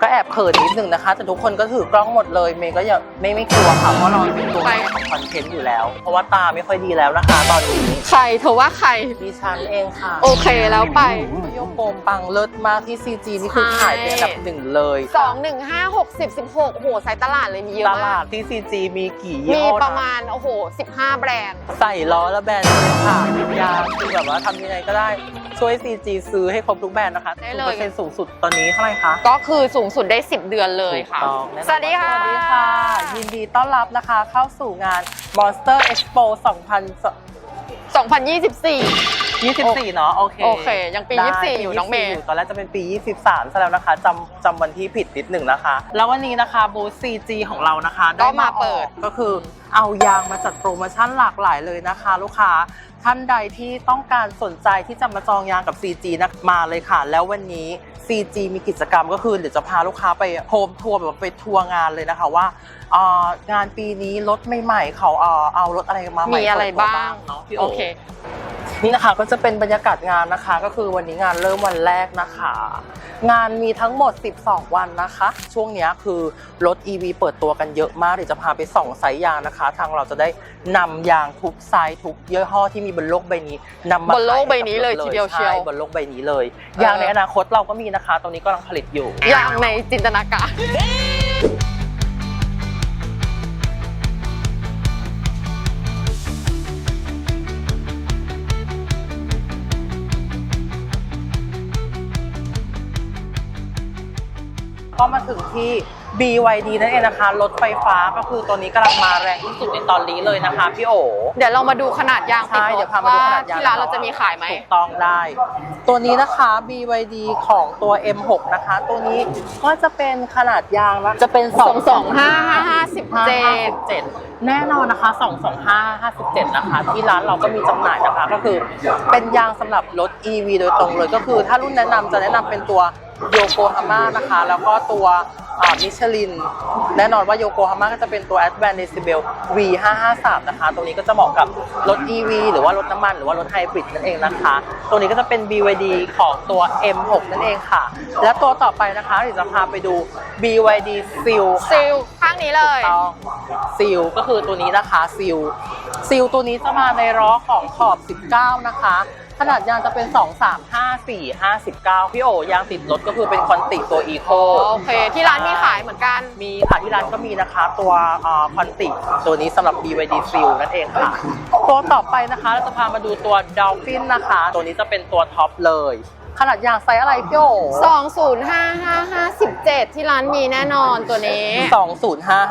Ka ก็แอบเขินนิดนึงนะคะ แต่ทุกคนก็ถือกล้องหมดเลยเมย์ก็อย่าไม่ไม่กลัวค่ะเพราะเราเป็นตัวใครของคอนเทนต์อยู่แล้ว เพราะว่าตาไม่ค่อยดีแล้วนะคะ ตอนนี้ใครเธอว่าใครดิฉันเองค่ะ โอเคแล้วไปโยโกมปังเลิศมากที่ CG นี่คือใช่ขายเป็นอันดับหนึ่งเลยสองหนึ่งห้าหกสิบสิบหกโอ้โหไซส์ตลาดเลยมีเยอะตมาลากดที่ CG มีกี่ยี่มีห้อประนมาณโอ้โหสิบห้าแบรนด์ ใส่ล้อและแบรนด์เลยค่ะยาคือแบบว่าทำยังไงก็ได้ช่วย CG ซื้อให้ครบทุกแบรนด์นะคะได้เลย เปอร์เซ็นต์สูงสุดตอนนี้เท่าไหร่คะ ก็คือสูงสุดได้ 10 เดือนเลยค่ะ ถูกต้องแน่นอนสวัสดีค่ะ สวัสดีค่ะ ยินดีต้อนรับนะคะเข้าสู่งาน Monster Expo 2024 2024 เนาะโอเคโอเคยังปีได้24อยู่น้องเมย์ตอนแรกจะเป็นปี 23ซะแล้วนะคะจำจำวันที่ผิดนิดหนึ่งนะคะ แล้ววันนี้นะคะบูธ CG ของเรานะคะได้ก็มาเปิด ออกก็คือ เอายางมาจัดโปรโมชั่นหลากหลายเลยนะคะ ลูกค้าท่านใดที่ต้องการสนใจที่จะมาจองยางกับ CG นะมาเลยค่ะ แล้ววันนี้ CG มีกิจกรรมก็คือเดี๋ยวจะพาลูกค้าไปโฮมทัวร์แบบไปทัวร์งานเลยนะคะว่าเอ่องานปีนี้รถใหม่ๆเขาเอาเอารถอะไรมาใหม่มีอะไรเปิดตัวบ้างเนาะพี่โอโอเคนี่นะคะก็จะเป็นบรรยากาศงานนะคะ ก็คือวันนี้งานเริ่มวันแรกนะคะ งานมีทั้งหมด 12 วันนะคะ ช่วงเนี้ยคือรถ EV เปิดตัวกันเยอะมากเดี๋ยวจะพาไปส่องไซส์ยางนะคะทางเราจะได้นำยางทุกไซส์ทุกยี่ห้อที่มีบนโลกใบนี้นำมาบนโลกขายใบนี้เลยให้กับทีเดียวเชียวใบนโลกใบนี้เลย ยางในอนาคตเราก็มีนะคะ ตรงนี้กำลังผลิตอยู่ อย่างในจินตนาการ ก็มาถึงที่ BYD นั่นเองนะคะ รถไฟฟ้าก็คือตัวนี้กำลังมาแรงที่สุดในตอนนี้เลยนะคะพี่โอ เดี๋ยวเรามาดูขนาดยางติดใช่รถเดี๋ยวพามาดูขนาดยางที่ร้านเราจะมีขายไหม ถูกต้องได้ ตัวนี้นะคะ BYD ของตัว M6 นะคะ ตัวนี้ก็จะเป็นขนาดยางนะจะเป็นสองสองห้าห้าห้าสิบเจ็ด57แน่นอนนะคะ 225 57 นะคะ ที่ร้านเราก็มีจำหน่ายนะคะ ก็คือเป็นยางสำหรับรถ EV โดยตรงเลยก็คือถ้ารุ่นแนะนำจะแนะนำเป็นตัว โยโกฮาม่านะคะ แล้วก็ตัวมิชลิน แน่นอนว่าโยโกฮาม่าก็จะเป็นตัว Advanced Decibel V553 นะคะตรงนี้ก็จะเหมาะกับรถ EV หรือว่ารถน้ำมัน หรือว่ารถไฮบริดนั่นเองนะคะ ตัวนี้ก็จะเป็น BYD ของตัว M6 นั่นเองค่ะ และตัวต่อไปนะคะเดี๋ยวจะพาไปดู BYD Seal ค่ะซิลข้างนี้เลยต้องซิลก็คือตัวนี้นะคะซิลซิลตัวนี้จะมาในล้อของขอบ 19 นะคะ ขนาดยางจะเป็น 2 3 5 4 5 19พี่โอยางติดรถก็คือเป็นคอนติตัวอีโคโอเค ที่ร้านมีขายเหมือนกัน มีค่ะที่ร้านก็มีนะคะตัวคอนติตัวนี้สำหรับ BYD Seal นั่นเองค่ะตัวต่อไปนะคะ เราจะพามาดูตัว Dolphin นะคะ ตัวนี้จะเป็นตัวท็อปเลย ขนาดยางไซส์อะไรพี่โอ205557 ที่ร้านมีแน่นอนตัวนี้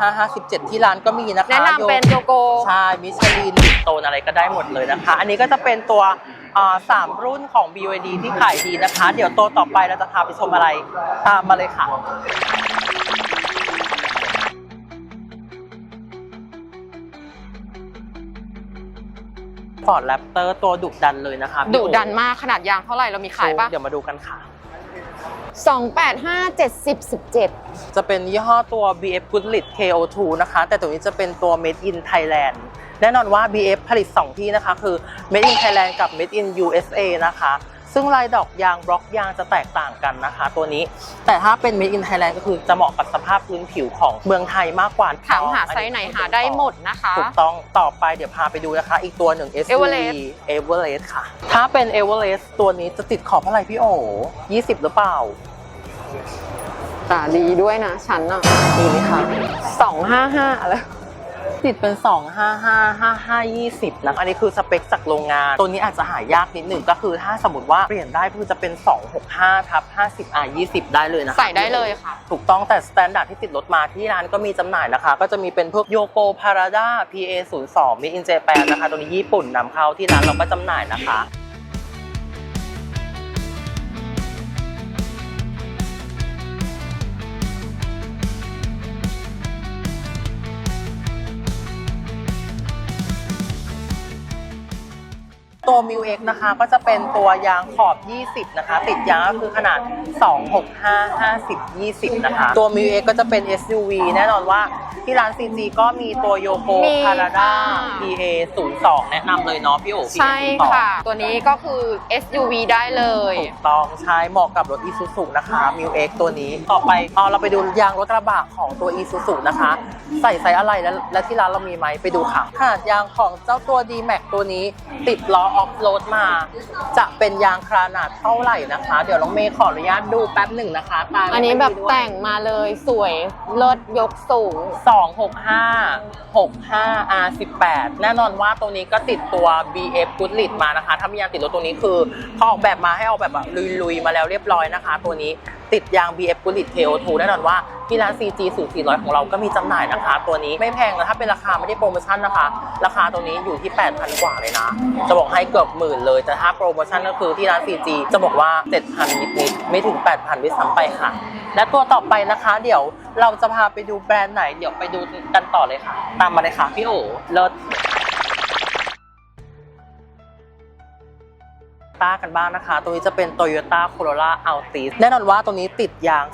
205557 ที่ร้านก็มีนะคะแนะนำเป็นโยโก ใช่ มิชลินโตนอะไรก็ได้หมดเลยนะคะ อันนี้ก็จะเป็นตัวอ่า สามรุ่นของ BYD ที่ขายดีนะคะ เดี๋ยวตัวต่อไปเราจะพาไปชมอะไรตามมาเลยค่ะฟอร์ดแรปเตอร์ตัวดุดันเลยนะคะพี่ดุโอ๋ดันมากขนาดยางเท่าไหร่เรามีขายปะเดี๋ยวมาดูกันค่ะ285 70 17 จะเป็นยี่ห้อตัว BF Goodrich KO2 นะคะ แต่ตัวนี้จะเป็นตัว Made in Thailand แน่นอนว่า BF ผลิต 2 ที่นะคะ คือ Made in Thailand กับ Made in USA นะคะ ซึ่งลายดอกยางบล็อกยางจะแตกต่างกันนะคะ ตัวนี้ แต่ถ้าเป็น Made in Thailand ก็คือจะเหมาะกับสภาพพื้นผิวของเมืองไทยมากกว่าถามหาไซส์ไหนหาได้หมดนะคะ ถูกต้องต่อไปเดี๋ยวพาไปดูนะคะ อีกตัวหนึ่ง SUV Everest Everest ค่ะ ถ้าเป็น Everest ตัวนี้จะติดขอบเท่าไหร่พี่โอ20 หรือเปล่าตาดีด้วยนะฉันอะมีไหมคะ255อะไร ติดเป็น 2 5 5 5 5 20นะอันนี้คือสเปคจากโรงงาน ตัวนี้อาจจะหายากนิดหนึ่งก็คือถ้าสมมติว่าเปลี่ยนได้คือจะเป็น 265ทับ50 R 20 ได้เลยนะคะใส่ได้เลยค่ะ ถูกต้องแต่สแตนดาร์ดที่ติดรถมาที่ร้านก็มีจำหน่ายนะคะ ก็จะมีเป็นพวกโยโกพาราดา PA 0 2มีอินเจแปนนะคะ ตัวนี้ญี่ปุ่นนำเข้าที่ร้านเราก็จำหน่ายนะคะ ตตัว m ิว X นะคะ ก็จะเป็นตัวยางขอบ 20 นะคะ ติดยางก็คือขนาด 265 50 20 นะคะ ตัว m ิว X ก็จะเป็น SUV แน่นอนว่าที่ร้าน CG ก็มีตัวโยโกมีพาราด้าค่ะ PA 02 แนะนำเลยเนาะพี่โอ๋ PA ใช่02ค่ะ ตัวนี้ก็คือ SUV ได้เลยถูกต้องใช้เหมาะกับรถ Isuzu นะคะ m ิว X ตัวนี้ ต่อไปเอาเราไปดูยางรถกระบะของตัว Isuzu นะคะ ใส่ไซส์อะไรและและที่ร้านเรามีไหมไปดูค่ะขนาดยางของเจ้าตัว D-Max ตัวนี้ ติดล้อออฟโรดมา จะเป็นยางขนาดเท่าไหร่นะคะ เดี๋ยวน้องเมย์ขออนุญาตดูแป๊บหนึ่งนะคะตามอันนี้แบบแต่งมาเลยสวยเลิศยกสูง 265 65 R18 แน่นอนว่าตรงนี้ก็ติดตัว BF Goodrich มานะคะ ถ้ามียางติดรถตรงนี้คือเขาออกแบบมาให้เอาแบบแบบลุยๆมาแล้วเรียบร้อยนะคะ ตัวนี้ ติดยาง BF Goodrich KO2 แน่นอนว่าที่ร้าน CG สูตร400 ของเราก็มีจำหน่ายนะคะ ตัวนี้ไม่แพงนะถ้าเป็นราคาไม่ได้โปรโมชั่นนะคะ ราคาตัวนี้อยู่ที่ 8,000 กว่าเลยนะ จะบอกให้เกือบหมื่นเลย แต่ถ้าโปรโมชั่นก็คือที่ร้าน CG จะบอกว่า 7,000 นิดๆไม่ถึง 8,000ด้วยซ้ำไปค่ะ และตัวต่อไปนะคะ เดี๋ยวเราจะพาไปดูแบรนด์ไหน เดี๋ยวไปดูกันต่อเลยค่ะ ตามมาเลยค่ะพี่โอเลิศ ต้ากันบ้างนะคะ ตัวนี้จะเป็น Toyota Corolla Altis แน่นอนว่าตัวนี้ติดยาง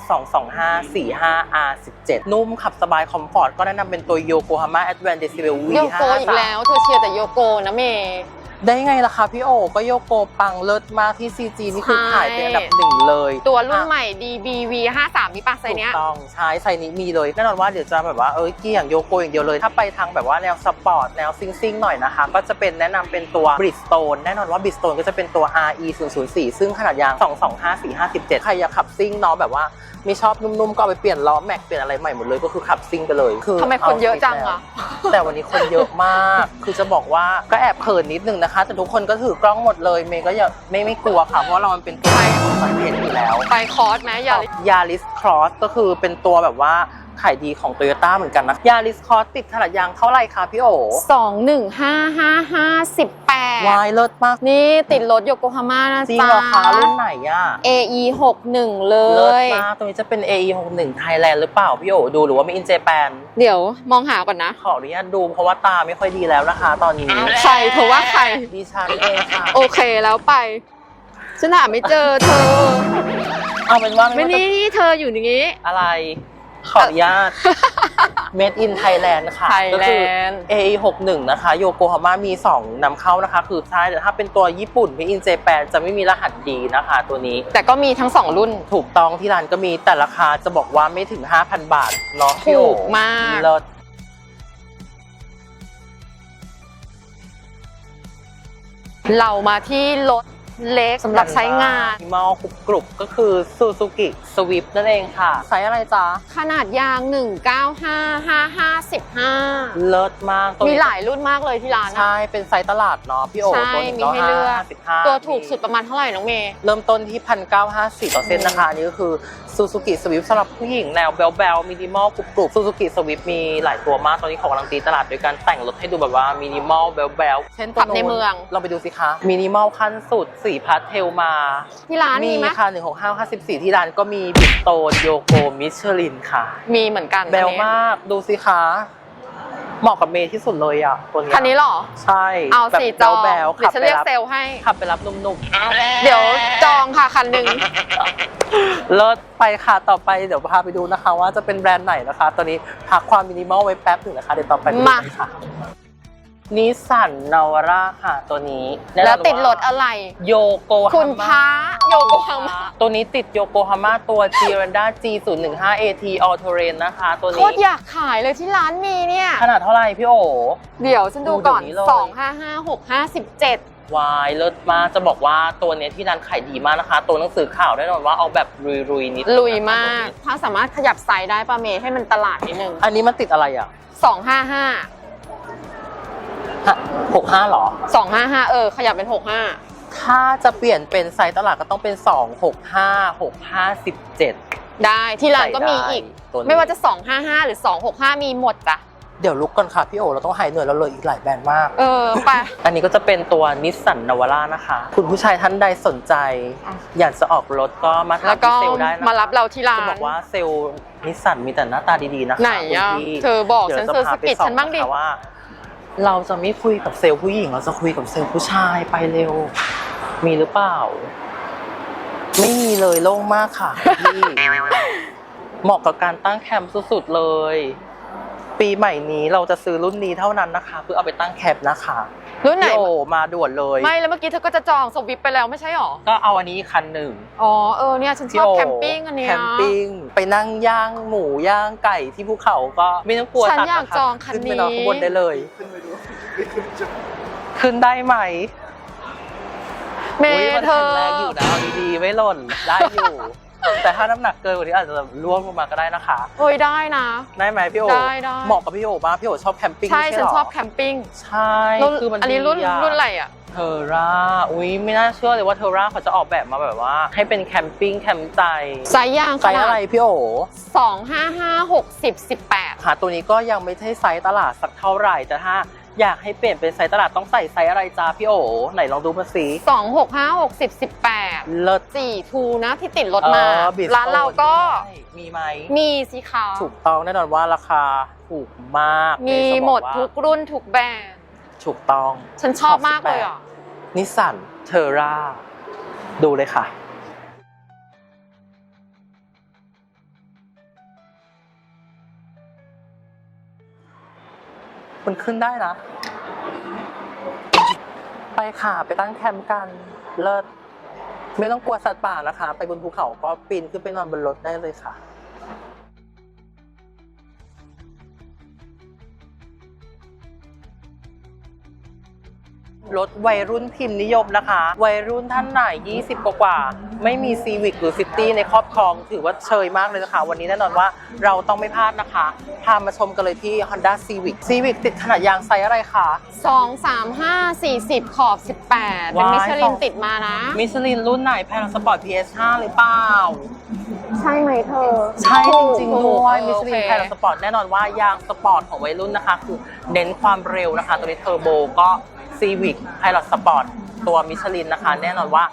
225 45 R17 นุ่มขับสบายคอมฟอร์ตก็แนะนำเป็นตัว Yokohama Advanced Decibel โยโกอีกแล้ว เธอเชียร์แต่โยโกนะเมย์ ได้ไงล่ะคะพี่โอก็โยโกปังเลิศมากที่ CG นี่คือใช่ขายเป็นอันดับหนึ่งเลยตัวรุ่นอะใหม่ DBV 53มีปะไซถูกเนี้ยต้องใช้ไซส์นี้มีเลยแน่นอนว่าเดี๋ยวจะแบบว่าเอ้ยกี้อย่างโยโกอย่างเดียวเลย ถ้าไปทางแบบว่าแนวสปอร์ตแนวซิงซิงๆหน่อยนะคะ ก็จะเป็นแนะนำเป็นตัว Bridgestone แน่นอนว่า Bridgestone ก็จะเป็นตัว RE 0 0 4ซึ่งขนาดยาง 225 4 57ใครอยากขับซิ่งเนาะแบบว่าไม่ชอบนุ่มๆก็เอาไปเปลี่ยนล้อแม็กเปลี่ยนอะไรใหม่หมดเลยก็คือขับซิ่งไปเลยคือทำไมคนเยอะจังอะแต่วันนี้คนเยอะมาก คือจะบอกว่าก็แอบเขินนิดนึงนะคะ แต่ทุกคนก็ถือกล้องหมดเลยเมย์ก็อย่าไม่ไม่กลัวค่ะ เพราะว่าเรามันเป็นตัวคอนเทนต์อยู่แล้ว ไปคอร์สไหมอย่ายาริสครอสก็คือเป็นตัวแบบว่า ขายดีของโตโยต้าเหมือนกันนะยาริสครอสติดขนาดยางเท่าไหร่คะพี่โอสองหนึ่งห้าห้าห้าสิบแปดวายเลิศมากนี่ติดรถโยโกฮาม่านะจริงจ๊ะเหรอคะรุ่นไหนอะ AE 61เลเลิศยมากตรงนี้จะเป็น AE 61 Thailand หรือเปล่าพี่โอดูหรือว่ามีอินเจแปนเดี๋ยวมองหาก่อนนะ ขออนุญาตดูเพราะว่าตาไม่ค่อยดีแล้วนะคะ ตอนนี้ใครเธอว่าใครดิฉันเองค่ะโอเคแล้วไปฉันหาไม่เจอเธอ เอาเป็นว่าไม่ไม่ว่านี่จะนี่เธออยู่อย่างนี้ อะไร ขออนุญาต Made in Thailand ค่ะก็คือ Thailand AE 61 นะคะ โยโกฮาม่ามี 2นำเข้านะคะ คือใช่แต่ถ้าเป็นตัวญี่ปุ่นพี่อินเจแปนจะไม่มีรหัสดีนะคะ ตัวนี้ แต่ก็มีทั้งสองรุ่น ถูกต้องที่ร้านก็มีแต่ราคาจะบอกว่าไม่ถึง 5,000 บาทเนาะพี่โอถูกมาก เลิศเรามาที่รถ เล็กสำหรับใช้งานมอลกรุบกรุบก็คือซูซูกิสวิฟนั่นเองค่ะไซส์อะไรจ๊ะ ขนาดยาง 195555 เลิศมากตัวมีนี้หลายรุ่นมากเลยที่ร้านอะใช่ เป็นไซส์ตลาดเนาะพี่โอใช่ตัวหนึ่งมีให้เลือก55ตัวถูกสุดประมาณเท่าไหร่น้องเมย์ เริ่มต้นที่1,950ต่อเส้นนะคะอันนี่ก็คือ ซูซูกิสวิฟสำหรับผู้หญิงแนวแบลแบลมินิมอลกรุบกรุบซูซูกิสวิฟมีหลายตัวมากตอนนี้เขากำลังตีตลาดโดยการแต่งรถให้ดูแบบว่ามินิมอลแบลแบลเช่นตัวขับในเมือง เราไปดูสิคะมินิมอลขั้นสุดสีพาสเทลมาที่ร้านมีไหมค่ะ165 54ที่ร้านก็มีบิสโตนโยโกมิชลินค่ะ มีเหมือนกันแบลอันนี้มากดูสิคะ เหมาะกับเมย์ที่สุดเลยอะตัวเนี้ยคันนี้เหรอ ใช่เอาสีจองแบลเดี๋ยวฉันเรียกเซลล์ให้ ขับไปรับหนุ่มๆเดี๋ยวจองค่ะคันหนึ่งเลิศไปค่ะต่อไปเดี๋ยวพาไปดูนะคะ ว่าจะเป็นแบรนด์ไหนนะคะตอนนี้พักความมินิมอลไว้แป๊บหนึ่งนะคะเดี๋ยวต่อไปไปดูมากันค่ะ นิสสันนาวาร่าค่ะตัวนี้น่นอนแล้วติดรถอะไร โยโกฮาม่าคุณพระโยโกฮาม่า ตัวนี้ติดโยโกฮาม่าตัว g r a n d a G015 AT All Terrain นะคะ ตัวโคนี้ ตรอยากขายเลยที่ร้านมีเนี่ย ขนาดเท่าไหร่พี่โอ เดี๋ยวฉันดูก่อน ดูเดี๋ยวนี้เลยสองห้าห้าหกห้าสิบเจ็ดวายเลิศมากจะบอกว่าตัวเนี้ยที่ร้านขายดีมากนะคะ ตัวหนังสือข่าวแน่นอนว่าเอาแบบรุยๆนิดลุยมาก ถ้าสามารถขยับไซส์ได้ป้าเมย์ให้มันตลาดนิดนึง อันนี้มันติดอะไรอะสอง ห้าห้าหกห้าหรอ สองห้าห้าเออ ขยับเป็นหกห้าถ้าจะเปลี่ยนเป็นไซส์ตลาดก็ต้องเป็น2 6 5 6 5 17ได้ที่ร้านก็มีอีกตัวนี้ไม่ว่าจะ255หรือ265มีหมดจ้ะเดี๋ยวลุกก่อนค่ะพี่โอเราต้องหายเหนื่อยแล้วเลยอีกหลายแบรนด์มาก เออไป อันนี้ก็จะเป็นตัวนิสสันนาวาร่านะคะ คุณผู้ชายท่านใดสนใจอะอยากจะออกรถก็มาถาแล้มวก็ที่เซลล์ได้นะมารับเราที่ร้าจะนบอกว่าเซลล์นิสสันมีแต่หน้าตาดีๆนะคะไหนอะคุณพี่เธอบอกดี๋ยวฉันจะเธอพาสะกิดไปส่องฉันบ้างดิะคะว่า เราจะไม่คุยกับเซลล์ผู้หญิง เราจะคุยกับเซลล์ผู้ชายไปเร็ว มีหรือเปล่า ไม่มีเลยโล่งมากค่ะพี่เหมาะกับการตั้งแคมป์สุดๆเลย ปีใหม่นี้เราจะซื้อรุ่นนี้เท่านั้นนะคะ เพื่อเอาไปตั้งแคมป์นะคะรุ่นไหนพี่โอมาด่วนเลยไม่แล้วเมื่อกี้เธอก็จะจองสวิปไปแล้วไม่ใช่หรอ ก็เอาอันนี้คันหนึ่งอ๋อเออเนี่ยฉันชพี่อบโอแคมปิ้งอันเนี้ยแคมปิ้งไปนั่งย่างหมูย่างไก่ที่ภูเขาก็ไม่ต้องกลัวฉันสัตว์อยากะะจองคันขึ้นไปนี้นอนข้างบนได้เลย ขึ้นได้ไหมเมอุ๊ยย์มันเธแข็องแรงอยู่นะเอาดีๆไม่หล่นได้อยู่ แต่ถ้าน้ำหนักเกินกว่านี้อาจจะร่วงลงมาก็ได้นะคะ เฮ้ยได้นะ ได้ไหมพี่โอได้ได้ เหมาะกับพี่โอมากพี่โอชอบแคมปิ้งใช่ไม่ฉันเหรชอบแคมปิ้งใช่รุ่นคือมันอันนี้รุ่นดีะรุ่นอะไรอะ เทอร่าอุ้ยไม่น่าเชื่อเลยว่าเทอร่าเขาจะออกแบบมาแบบว่า ให้เป็นแคมปิ้งแคมป์ใจไซส์ยางไซส์อะไรพี่โอ สองห้าห้าหกสิบสิบแปด หาตัวนี้ก็ยังไม่ใช่ไซส์ตลาดสักเท่าไหร่แต่ถ้า อยากให้เปลี่ยนเป็นไซส์ตลาดต้องใส่ไซส์อะไรจ้าพี่โอไหนลองดูมาสิสองหกห้าหกสิบสิบแปดเลิศสี่ทูนะที่ติดรถมา เออ Bridgestone ร้านเราก็ใช่มีไหมมีสิคะถูกต้องแน่นอนว่าราคาถูกมากมีเลยจะบอกหมดว่าทุกรุ่นทุกแบรนด์ถูกต้อง ฉันชอบมากเลยอะ นิสสันเทอร่า ดูเลยค่ะ มันขึ้นได้นะ ไปค่ะไปตั้งแคมป์กัน เลิศ ไม่ต้องกลัวสัตว์ป่านะคะ ไปบนภูเขาก็ปีนขึ้นไปนอนบนรถได้เลยค่ะ รถวัยรุ่นพิมพ์นิยมนะคะ วัยรุ่นท่านไหน 20 กว่ากว่าๆไม่มีซีวิ c หรือซิตี้ในครอบครอง ถือว่าเชยมากเลยนะคะ วันนี้แน่นอนว่าเราต้องไม่พลาดนะคะ พามาชมกันเลยที่ Honda Civic Civic ติดขนาดยางไซส์อะไรคะสองสามห้าสี่สิบขอบสิบแปดเป็นว้ายมิชลิขนองติดมานะ มิชลินรุ่นไหนแพนสปอร์ต PS5 หรือเปล่า ใช่ไหมเธอ ใช่จริงๆด้วยเออมิชลินโอเคแพนสปอร์ตแน่นอนว่ายางสปอร์ตของวัยรุ่นนะคะ คือเน้นความเร็วนะคะ ตัวนี้เทอร์โบก็ ซีวิ c ไพลอตสปอร์ตตัวมิชลินนะคะ แน่นอนว่า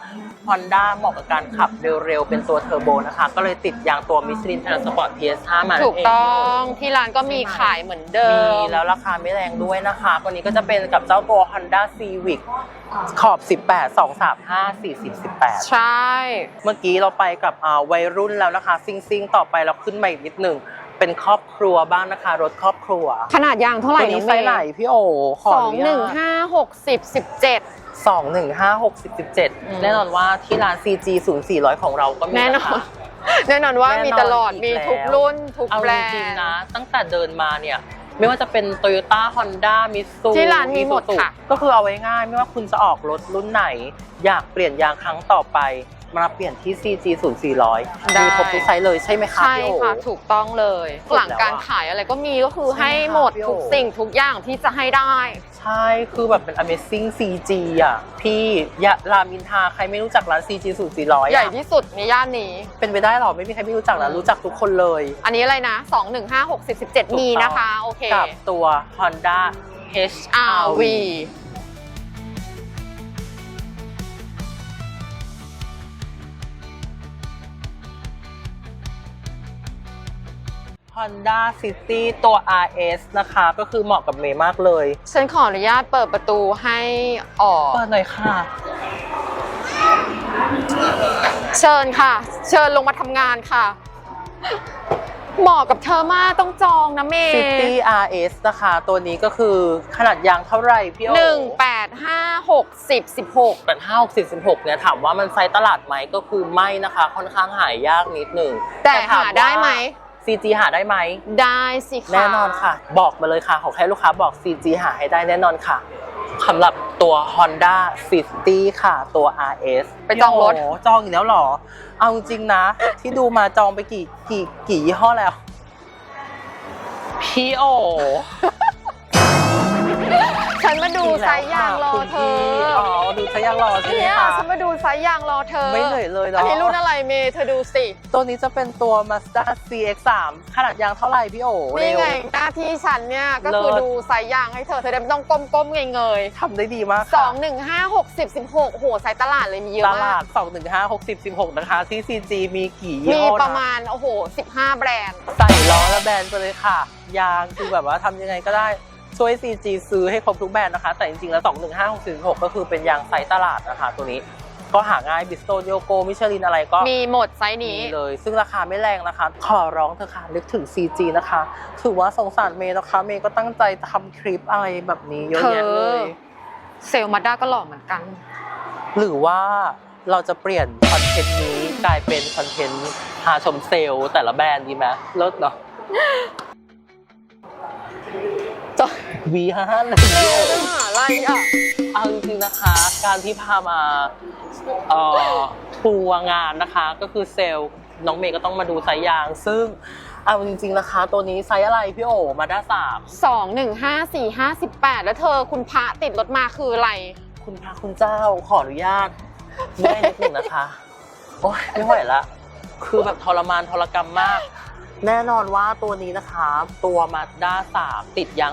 Honda เหมาะกับการขับเร็วๆ เป็นตัวเทอร์โบนะคะ ก็เลยติดยางตัวมิชลินไพลอตสปอร์ต PS5 มานั่นเถูกต้องที่ร้านก็มีขายเหมือนเดิมีมแล้วราคาไม่แรงด้วยนะคะตัวนี้ก็จะเป็นกับเจ้าตัว Honda Civic ขอบ 18 235 40 18 ใช่ เมื่อกี้เราไปกับอ่าวัยรุ่นแล้วนะคะ ซิงซิงต่อไปเราขึ้นมาอีกนิดหนึ่ง เป็นครอบครัวบ้างนะคะ รถครอบครัวขนาดยางเท่าไหร่ตัวนี้องไซส์ไหนพี่โอขอสอองนุหนึ่งญาตห้าหกสิบสิบเจ็ด สองหนึ่งห้าหกสิบสิบเจ็ดอืม แน่นอนว่าที่ร้าน CG 0 4 0 0 ของเราก็มีแน่นอนะคะ น แน่นอนว่าแน่นอนมีตลอดอีกมีแล้ว ทุกรุ่นทุกเอาแบรจริงนด์ ๆนะ ตั้งแต่เดินมาเนี่ย ไม่ว่าจะเป็น Toyota Honda m i t s u ที่ร้านมีหมดค่ะ ก็คือเอาไว้ง่าย ไม่ว่าคุณจะออกรถรุ่นไหน อยากเปลี่ยนยางครั้งต่อไป มาเปลี่ยนที่ CG 0 4 0 0มีครบทุกไซส์เลยใช่ไหมคะใช่พี่โอ ค่ะถูกต้องเลย สุดแล้วอะหลังการขายอะไรก็มีก็คือใช่ให้ค่ะหมดพี่โอ ทุกสิ่งทุกอย่างที่จะให้ได้ ใช่ คือแบบเป็น Amazing CG อะ พี่ยะรามอินทราใครไม่รู้จักร้าน CG 0 4 0 0ใหญ่ที่สุดในย่านนี้ เป็นไปได้หรอ ไม่มีใครไม่รู้จักนะรู้จักทุกคนเลย อันนี้อะไรนะ2 1 5 6 10 17มีนะคะ โอเค กับตัว Honda HRV RV ฮอนด้าซิตี้ตัว RS นะคะ ก็คือเหมาะกับเมย์มากเลย ฉันขออนุญาตเปิดประตูให้ออก เปิดหน่อยค่ะ เชิญค่ะ เชิญลงมาทำงานค่ะ เหมาะกับเธอมากต้องจองนะเมย์ City RS นะคะ ตัวนี้ก็คือขนาดยางเท่าไหร่พี่โอหนึ่งแปดห้าหกสิบสิบหกแปดห้าหกสิบสิบหกเนี่ยถามว่ามันไซส์ตลาดไหมก็คือไม่นะคะ ค่อนข้างหายากนิดหนึ่งแต่ถหาได้ไหม CG หาได้ไหม ได้สิค่ะแน่นอนค่ะ บอกมาเลยค่ะ ขอแค่ลูกค้าบอก CG หาให้ได้แน่นอนค่ะสำหรับตัว Honda City ค่ะ ตัว RS ไปจองรถโโหจองอีกแล้วเหรอ เอาจริงๆนะ ที่ดูมาจองไปกี่กี่กี่ยี่ห้อแล้ว พี่โอ ฉันมาดูไซส์ยางรอคุณเธพี่ออ๋อดูไซส์ยางรอใช่ไหมเนี่ยคะฉันมาดูไซส์ยางรอเธอไม่เหนื่อยเลยเนาะอันนี้รุ่นอะไรเมย์เธอดูสิตัวนี้จะเป็นตัว Mazda CX-3 ขนาดยางเท่าไหร่พี่โอนี่เร็วไงหน้าที่ฉันเนี่ยก็คือเลิศ ดูไซส์ยางให้เธอเธอจะไม่ต้องก้มๆเงยทำได้ดีมากๆสค่ะองหนึ่งห้าหกสิบสิบหกโหไซส์ตลาดเลยมีเยตอะมาลาก ด 2 1 5 6 10 16 นะคะ ที่ CG มีกี่ยี่มีห้อประนะมาณโอ้โหสิบห้าแบรนด์ ใส่ล้อและแบนไปเลยค่ะ ยางคือแบบว่าทำยังไงก็ได้ ช่วย CG ซื้อให้ครบทุกแบรนด์นะคะ แต่จริงๆ แล้ว 215646 ก็คือเป็นยางไซส์ตลาดนะคะตัวนี้ ก็หาง่ายบิสโตโยโกมิชลินอะไรก็มีหมดไซส์นี้มีเลย ซึ่งราคาไม่แรงนะคะ ขอร้องเธอะค่ะนึกถึง CG นะคะ ถือว่าสงสารเมย์นะคะ เมย์ก็ตั้งใจทำคลิปอะไรแบบนี้เยอะแยะเลยเธอเซลมาด้าก็หล่อเหมือนกัน หรือว่าเราจะเปลี่ยนคอนเทนต์นี้กลายเป็นคอนเทนต์พาชมเซลล์แต่ละแบรนด์ดีไหมเลิศเนาะ จะ V5 เลยอะไรอะเอาจริงๆนะคะ การที่พามาเอ่อทัวร์งานนะคะ ก็คือเซลล์น้องเมย์ก็ต้องมาดูไซส์ยาง ซึ่งเอาจริงๆนะคะ ตัวนี้ไซส์อะไรพี่โอมาด้าสามสองหนึ่งห้าสี่ห้าสิบแปดแล้วเธอคุณพระติดรถมาคืออะไร คุณพระคุณเจ้าขออนุญาตแม่นิดหนึ่งนะคะ โอ๊ยไม่ไหวละ คือแบบทรมานทรกรรมมาก แน่นอนว่าตัวนี้นะคะตัวมาด้า3ติดยาง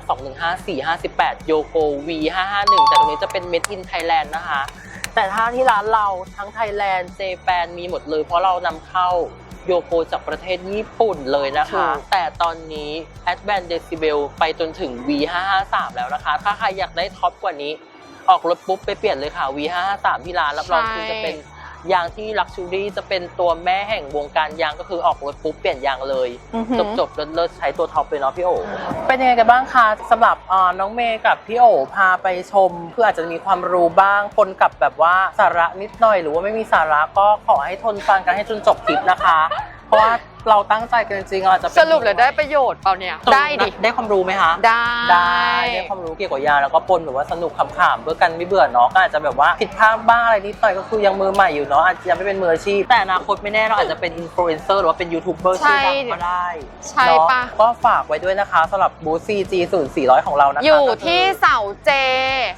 215458โยโก V551 แต่ตรงนี้จะเป็น Made in Thailand นะคะ แต่ถ้าที่ร้านเราทั้งไทยแลนด์เจแปนมีหมดเลย เพราะเรานำเข้าโยโกจากประเทศญี่ปุ่นเลยนะคะถูกแต่ตอนนี้ Advanced Decibel ไปจนถึง V553 แล้วนะคะ ถ้าใครอยากได้ท็อปกว่านี้ ออกรถปุ๊บไปเปลี่ยนเลยค่ะ V553 ที่ร้านรับรองคุณจะเป็น ยางที่ลักชูรี่จะเป็นตัวแม่แห่งวงการยางก็คือออกรถปุ๊บเปลี่ยนยางเลยจบจบๆเลิศๆใช้ตัวท็อปเลยเนาะพี่โอ เป็นยังไงกันบ้างคะสำหรับเอ่อน้องเมย์กับพี่โอพาไปชมเพื่ออาจจะมีความรู้บ้างปนกับแบบว่าสาระนิดหน่อย หรือว่าไม่มีสาระก็ขอให้ทนฟังกันให้จนจบคลิปนะคะ เพราะว่าเราตั้งใจกันจริงๆอาจจะเป็นสรุปเลยได้ประโยชน์เปล่าเนี่ย ได้ดิ ได้ความรู้ไหมคะได้ได้ได้ความรู้เกี่ยวกับยาแล้วก็ปนแบบว่าสนุกขำๆเพื่อกันไม่เบื่อเนาะก็อาจจะแบบว่าผิดพลาดบ้างอะไรนิดหน่อยก็คือยังมือใหม่อยู่เนาะอาจจะยังไม่เป็นมืออาชีพแต่อนาคตไม่แน่เราอาจจะเป็นอินฟลูเอนเซอร์หรือว่าเป็นยูทูบเบอร์ชื่อดังก็ได้ใช่เนาปะก็ฝากไว้ด้วยนะคะสำหรับบูธ CG 0 400ของเรานะคะอยู่ก็คืที่เสาเจ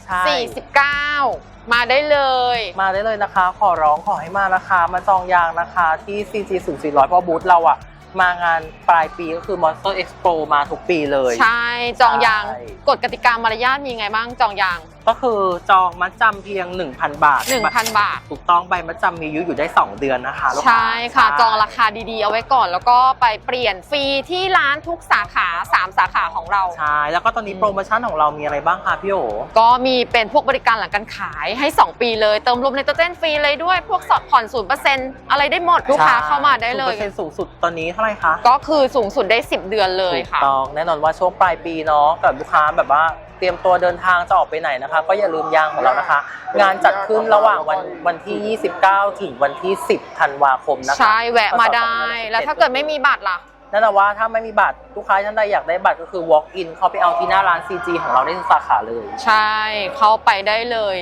ใช่49 มาได้เลย มาได้เลยนะคะ ขอร้องขอให้มานะคะ มาจองยางนะคะที่ CG 0 400เพราะบูธเราอะมางานปลายปีก็คือ Monster Expo มาทุกปีเลย ใช่ จองยาง ใช่ กฎกติกามารยาทมีไงบ้างจองยาง ก็คือจองมัดจำเพียง 1,000 บาท1,000 บาท ถูกต้องใบมัดจำมีอายุอยู่ได้ 2 เดือนนะคะลูกาใช่ค่ะใช่จองราคาดีๆ เอาไว้ก่อน แล้วก็ไปเปลี่ยนฟรีที่ร้านทุกสาขา 3 สาขาของเราใช่แล้วก็ตอนนี้อืมโปรโมชั่นของเรามีอะไรบ้างคะพี่โอก็มีเป็นพวกบริการหลังการขายให้ 2 ปีเลย เติมลมไนโตรเจนฟรีเลยด้วยพวกสอดผ่อนศูนย์เปอร์เซ็นต์อะไรได้หมดลูกค้าเข้ามาได้เลยเปอร์เซ็นต์สูงสุดตอนนี้เท่าไหร่คะก็คือสูงสุดได้ 10 เดือนเลยค่ะถูกต้องแน่นอนว่าช่วงปลายปีเนาะกับลูกค้าแบบว่าเตรียมตัวเดินทางจะออกไปไหนนะคะ ก็อย่าลืมยางของเรานะคะ งานจัดขึ้นระหว่างวันวันที่ 29 ถึงวันที่ 10ธันวาคมนะคะใช่แวะมาได้แล้วถ้าเกิดไม่มีบัตรล่ะแน่นอนว่าถ้าไม่มีบัตรลูกค้าท่านใดอยากได้บัตรก็คือ walk in เข้าไปเอาที่หน้าร้าน CG ของเราได้ทุกสาขาเลย ใช่เข้าไปได้เลย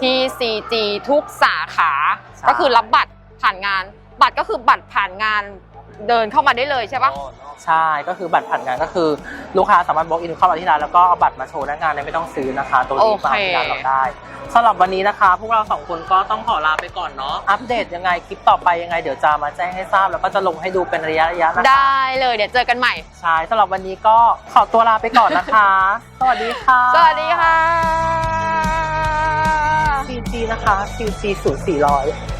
ที่ CG ทุกสาขาใช่ก็คือรับบัตรผ่านงาน บัตรก็คือบัตรผ่านงาน เดินเข้ามาได้เลยใช่ปะใช่ก็คือบัตรผ่านงานก็คือ ลูกค้าสามารถ walk in เข้ามาที่ร้านแล้วก็เอาบัตรมาโชว์หน้างานได้ไม่ต้องซื้อนะคะ ตัวนี้โอเคมาที่ร้านเราได้สำหรับวันนี้นะคะ พวกเราสองคนก็ต้องขอลาไปก่อนเนาะอัปเดตยังไงคลิปต่อไปยังไงเดี๋ยวจะมาแจ้งให้ทราบแล้วก็จะลงให้ดูเป็นระยะระยะนะคะได้เลยเดี๋ยวเจอกันใหม่ใช่สำหรับวันนี้ก็ขอตัวลาไปก่อนนะคะ สวัสดีค่ะ สวัสดีค่ะ CG นะคะ CG 0 400